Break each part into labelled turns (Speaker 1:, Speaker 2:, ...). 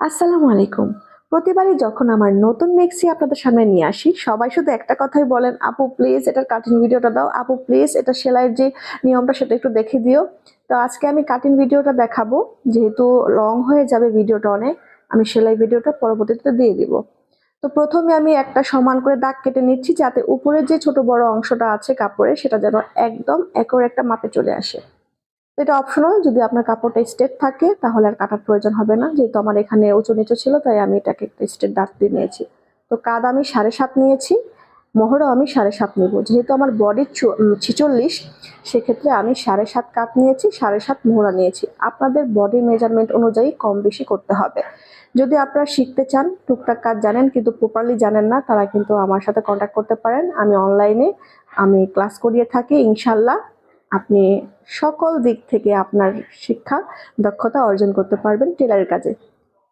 Speaker 1: আসসালামু আলাইকুম। প্রতিবারই যখন আমার নতুন মেক্সি আপনাদের সামনে নিয়ে আসি, সবাই শুধু একটা কথাই বলেন, আপু প্লিজ এটার কাটিং ভিডিওটা দাও। আপু প্লিজ এটা সেলাইয়ের যে নিয়মটা সেটা একটু দেখে দিও। তো আজকে আমি কাটিং ভিডিওটা দেখাবো, যেহেতু লং হয়ে যাবে ভিডিওটা অনেক, আমি সেলাই ভিডিওটা পরবর্তীতে দিয়ে দিব। তো প্রথমে আমি একটা সমান করে দাগ কেটে নিচ্ছি, যাতে উপরে যে ছোট বড় অংশটা আছে কাপড়ে, সেটা যেন একদম একর একটা মাপে চলে আসে। তো এটা অপশনাল যদি আপনার কাপড়টা স্টেট থাকে, তাহলে আর কাটার প্রয়োজন হবে না। যেহেতু আমার এখানে উঁচু নিচু ছিল, তাই আমি এটাকে একটা স্টেট দাগ দিয়ে নিয়েছি। তো কাদ আমি সাড়ে সাত নিয়েছি, মোহরও আমি সাড়ে সাত নেব। যেহেতু আমার বডি ছিচল্লিশ, সেক্ষেত্রে আমি সাড়ে সাত কাপ নিয়েছি, সাড়ে সাত মোহরা নিয়েছি। আপনাদের বডি মেজারমেন্ট অনুযায়ী কম বেশি করতে হবে। যদি আপনারা শিখতে চান, টুকটাক কাজ জানেন, কিন্তু প্রপারলি জানেন না, তারা কিন্তু আমার সাথে কন্ট্যাক্ট করতে পারেন। আমি অনলাইনে আমি ক্লাস করিয়ে থাকি, ইনশাল্লাহ। আপনি সকল দিক থেকে আপনার শিক্ষা দক্ষতা অর্জন করতে পারবেন টেলারের কাজে।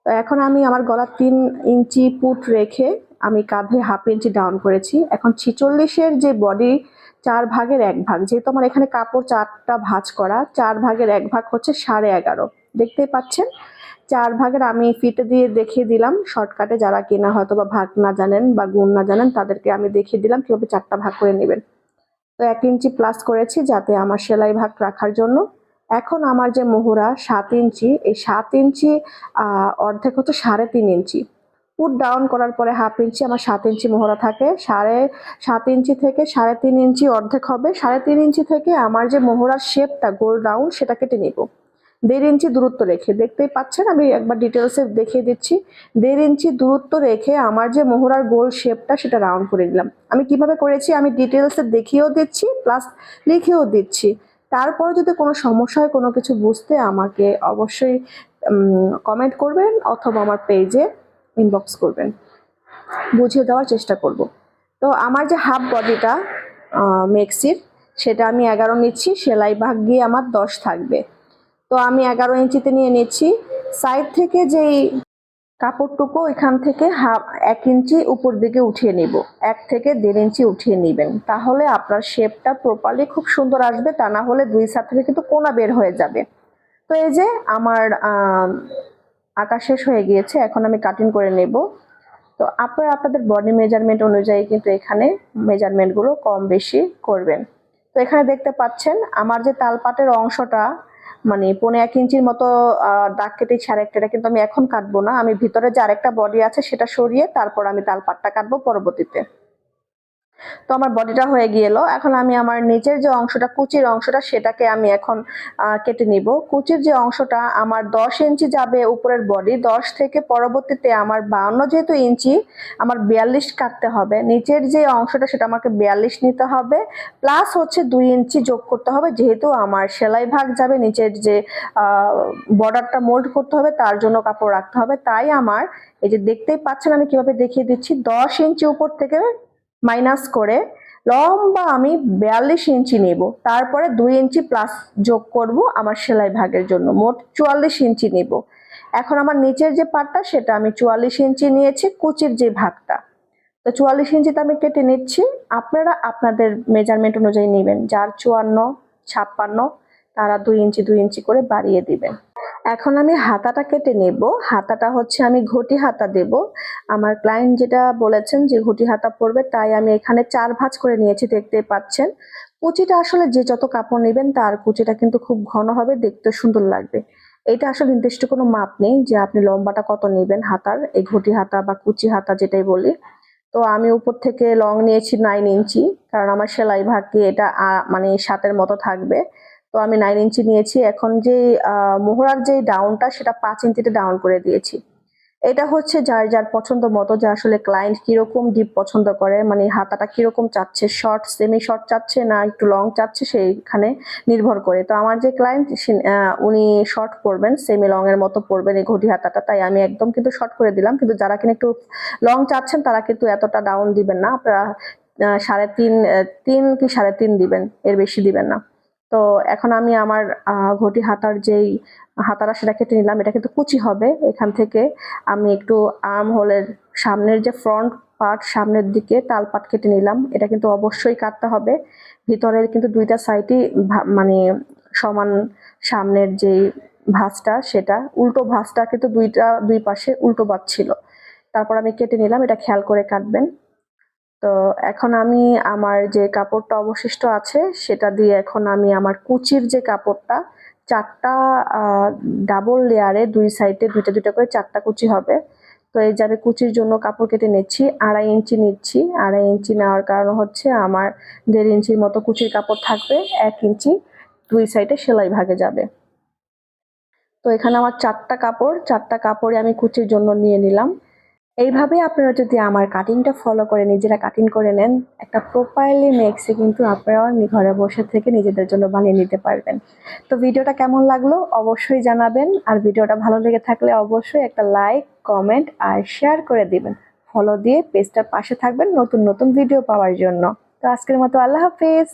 Speaker 1: তো এখন আমি আমার গলা তিন ইঞ্চি পুট রেখে আমি কাঁধে হাফ ইঞ্চি ডাউন করেছি। এখন ছিচল্লিশের যে বডি চার ভাগের এক ভাগ, যেহেতু আমার এখানে কাপড় চারটা ভাঁজ করা, চার ভাগের এক ভাগ হচ্ছে সাড়ে এগারো। দেখতেই পাচ্ছেন? চার ভাগের আমি ফিতে দিয়ে দেখিয়ে দিলাম শর্টকাটে যারা কিনা হয়তো বা ভাগ না জানেন বা গুণ না জানেন, তাদেরকে আমি দেখিয়ে দিলাম, কীভাবে চারটা ভাগ করে নেবেন। তো এক ইঞ্চি প্লাস করেছি যাতে আমার সেলাই ভাগ রাখার জন্য। এখন আমার যে মোহরা সাত ইঞ্চি, এই সাত ইঞ্চি অর্ধেক হতো সাড়ে তিন ইঞ্চি। পুট ডাউন করার পরে হাফ ইঞ্চি আমার সাত ইঞ্চি মোহরা থাকে। সাড়ে সাত ইঞ্চি থেকে সাড়ে তিন ইঞ্চি অর্ধেক হবে। সাড়ে তিন ইঞ্চি থেকে আমার যে মোহরার শেপটা গোল ডাউন সেটা কেটে নিব। দেড় ইঞ্চি দূরত্ব রেখে, দেখতেই পাচ্ছেন আমি একবার ডিটেলসে দেখিয়ে দিচ্ছি। দেড় ইঞ্চি দূরত্ব রেখে আমার যে মোহরার গোল শেপটা সেটা রাউন্ড করে দিলাম। আমি কীভাবে করেছি আমি ডিটেলসে দেখিয়েও দিচ্ছি প্লাস লিখেও দিচ্ছি। তারপরে যদি কোনো সমস্যা হয়, কোনো কিছু বুঝতে আমাকে অবশ্যই কমেন্ট করবেন অথবা আমার পেজে ইনবক্স করবেন। বুঝিয়ে দেওয়ার চেষ্টা করব। তো আমার যে হাফ বডিটা মেক্সির সেটা আমি এগারো নিচ্ছি, সেলাই ভাগ গিয়ে আমার দশ থাকবে। তো আমি এগারো ইঞ্চিতে নিয়ে নিচ্ছি। সাইড থেকে যেই কাপড়টুকু এখান থেকে হাফ এক ইঞ্চি উপর দিকে উঠিয়ে নিব। এক থেকে দেড় ইঞ্চি উঠিয়ে নেবেন। তাহলে আপনার শেপটা প্রপারলি খুব সুন্দর আসবে। তা না হলে দুই সাইড থেকে কিন্তু কোনা বের হয়ে যাবে। তো এই যে আমার আম, আঁকা শেষ হয়ে গিয়েছে। এখন আমি কাটিং করে নেব। তো আপনারা আপনাদের বডি মেজারমেন্ট অনুযায়ী কিন্তু এখানে মেজারমেন্টগুলো কম বেশি করবেন। তো এখানে দেখতে পাচ্ছেন আমার যে তালপাটের অংশটা মানে পনেরো এক ইঞ্চির মতো দাগ কেটে এটা কিন্তু আমি এখন কাটবো না। আমি ভিতরে যে আরেকটা বডি আছে সেটা সরিয়ে তারপর আমি তালপাটটা কাটবো পরবর্তীতে। তো আমার বডিটা হয়ে গেল এখন আমি আমার নিচের যে অংশটা, কুচির অংশটা, সেটাকে আমি এখন কেটে নিব। কুচির যে অংশটা আমার দশ ইঞ্চি যাবে উপরের বডি দশ থেকে পরবর্তীতে আমার বাউন্ন যেহেতু ইঞ্চি, আমার বিয়াল্লিশ কাটতে হবে। নিচের যে অংশটা, সেটা আমাকে বিয়াল্লিশ নিতে হবে। প্লাস হচ্ছে দুই ইঞ্চি যোগ করতে হবে, যেহেতু আমার সেলাই ভাগ যাবে, নিচের যে বর্ডারটা মোল্ড করতে হবে, তার জন্য কাপড় রাখতে হবে। তাই আমার, এই যে দেখতেই পাচ্ছেন, আমি কীভাবে দেখিয়ে দিচ্ছি, দশ ইঞ্চি উপর থেকে মাইনাস করে লম্বা আমি বিয়াল্লিশ ইঞ্চি নেব। তারপরে দুই ইঞ্চি প্লাস যোগ করব আমার সেলাই ভাগের জন্য। মোট চুয়াল্লিশ ইঞ্চি নেব। এখন আমার নিচের যে পাটটা সেটা আমি চুয়াল্লিশ ইঞ্চি নিয়েছি, কুচির যে ভাগটা। তো চুয়াল্লিশ ইঞ্চিতে আমি কেটে নিচ্ছি। আপনারা আপনাদের মেজারমেন্ট অনুযায়ী নেবেন। যার চুয়ান্ন, ছাপ্পান্ন, তারা দুই ইঞ্চি দুই ইঞ্চি করে বাড়িয়ে দিবেন। এখন আমি হাতাটা কেটে নেব। হাতাটা হচ্ছে আমি ঘটি হাতা দেব। আমার ক্লায়েন্ট যেটা বলেছেন যে ঘটি হাতা পরবে, তাই আমি এখানে চার ভাঁজ করে নিয়েছি, দেখতে পাচ্ছেন। কুচিটা আসলে যে যত কাপড় নেবেন, তার কুচিটা কিন্তু খুব ঘন হবে, দেখতে সুন্দর লাগবে। এটা আসলে নির্দিষ্ট কোনো মাপ নেই যে আপনি লম্বাটা কত নেবেন হাতার, এই ঘটি হাতা বা কুচি হাতা যেটাই বলি। তো আমি উপর থেকে লং নিয়েছি নাইন ইঞ্চি, কারণ আমার সেলাই ভাগকে এটা মানে সাতের মতো থাকবে। তো আমি নাইন ইঞ্চি নিয়েছি। এখন যে মোহরার যে ডাউনটা সেটা পাঁচ ইঞ্চিতে ডাউন করে দিয়েছি। এটা হচ্ছে যার যার পছন্দ মতো, যে আসলে ক্লায়েন্ট কীরকম ডিপ পছন্দ করে মানে হাতাটা কীরকম চাচ্ছে শর্ট সেমি শর্ট চাচ্ছে না একটু লং চাচ্ছে, সেইখানে নির্ভর করে। তো আমার যে ক্লায়েন্ট উনি শর্ট পরবেন সেমি লং এর মতো পরবেন এই ঘটি হাতাটা, তাই আমি একদম কিন্তু শর্ট করে দিলাম। কিন্তু যারা কিনা একটু লং চাচ্ছেন, তারা কিন্তু এতটা ডাউন দিবেন না। আপনারা সাড়ে তিন তিন কি সাড়ে তিন দিবেন, এর বেশি দিবেন না। তো এখন আমি আমার ঘটি হাতার যেই হাতারা সেটা কেটে নিলাম, এটা কিন্তু কুচি হবে এখান থেকে। আমি একটু আর্ম হোলের সামনের যে ফ্রন্ট পার্ট সামনের দিকে তাল পাট কেটে নিলাম, এটা কিন্তু অবশ্যই কাটতে হবে। ভিতরের কিন্তু দুইটা সাইডই মানে সমান সামনের যে ভাঁজটা, সেটা উল্টো ভাঁজটা কিন্তু দুইটা, দুই পাশে উল্টো বাদ ছিল। তারপর আমি কেটে নিলাম, এটা খেয়াল করে কাটবেন। তো এখন আমি আমার যে কাপড়টা অবশিষ্ট আছে, সেটা দিয়ে এখন আমি আমার কুচির যে কাপড়টা, চারটা ডাবল লেয়ারে দুই সাইডে দুইটা দুইটা করে চারটা কুচি হবে। তো এই যে আমি কুচির জন্য কাপড় কেটে নিচ্ছি, আড়াই ইঞ্চি নিচ্ছি। আড়াই ইঞ্চি নেওয়ার কারণ হচ্ছে আমার দেড় ইঞ্চির মতো কুচির কাপড় থাকবে, এক ইঞ্চি দুই সাইডে সেলাই ভাগে যাবে। তো এখানে আমার চারটা কাপড়, চারটা কাপড়ে আমি কুচির জন্য নিয়ে নিলাম। এইভাবে আপনারা যদি আমার কাটিংটা ফলো করে নিজেরা কাটিং করে নেন, একটা প্রোফাইলি মেক্সে কিন্তু আপনারা ঘরে বসে থেকে নিজেদের জন্য বানিয়ে নিতে পারবেন। তো ভিডিওটা কেমন লাগল অবশ্যই জানাবেন, আর ভিডিওটা ভালো লেগে থাকলে অবশ্যই একটা লাইক কমেন্ট আর শেয়ার করে দিবেন। ফলো দিয়ে পেজটার পাশে থাকবেন নতুন নতুন ভিডিও পাওয়ার জন্য। তো আজকের মতো আল্লাহ হাফেজ।